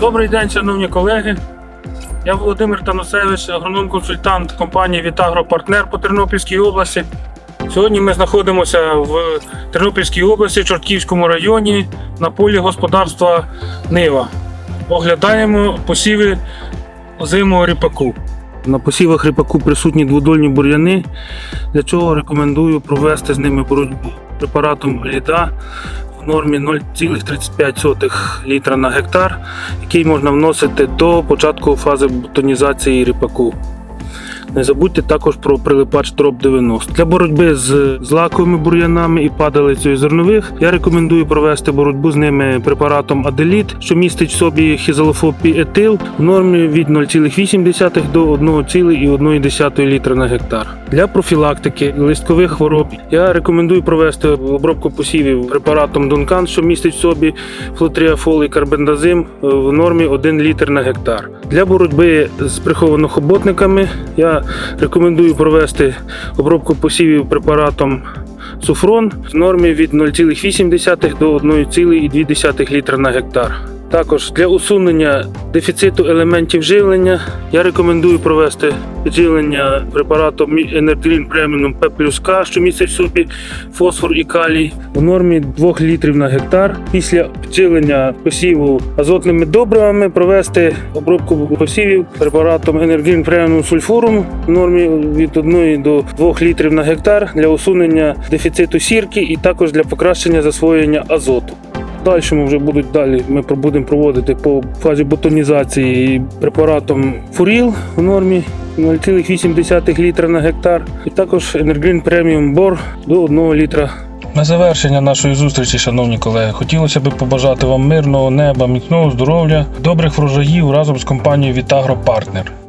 Добрий день, шановні колеги. Я Володимир Танусевич, агроном-консультант компанії Вітагропартнер по Тернопільській області. Сьогодні ми знаходимося в Тернопільській області, Чортківському районі на полі господарства Нива. Оглядаємо посіви озимого ріпаку. На посівах ріпаку присутні дводольні бур'яни, для чого рекомендую провести з ними боротьбу препаратом Ліда в нормі 0,35 літра на гектар, який можна вносити до початку фази бутонізації ріпаку. Не забудьте також про прилипач дроп 90. Для боротьби з злаковими бур'янами і падалицею зернових я рекомендую провести боротьбу з ними препаратом Аделіт, що містить в собі хізалофопіетил в нормі від 0,8 до 1,1 літра на гектар. Для профілактики листкових хвороб я рекомендую провести обробку посівів препаратом Дункан, що містить в собі флотріафол і карбендазим в нормі 1 літр на гектар. Для боротьби з прихованохоботниками я рекомендую провести обробку посівів препаратом Суфрон в нормі від 0,8 до 1,2 літра на гектар. Також для усунення дефіциту елементів живлення я рекомендую провести підживлення препаратом Енердрін Преміум П плюс К, що містить в собі фосфор і калій у нормі 2 літрів на гектар. Після підживлення посіву азотними добривами провести обробку посівів препаратом Енердрін Преміум Сульфурум в нормі від 1 до 2 літрів на гектар для усунення дефіциту сірки і також для покращення засвоєння азоту. Дальшому вже будуть далі. Ми будемо проводити по фазі бутонізації препаратом Фуріл в нормі 0,8 літра на гектар, і також Енергрін Преміум Бор до 1 літра. На завершення нашої зустрічі, шановні колеги, хотілося б побажати вам мирного неба, міцного здоров'я, добрих врожаїв разом з компанією Вітагро Партнер.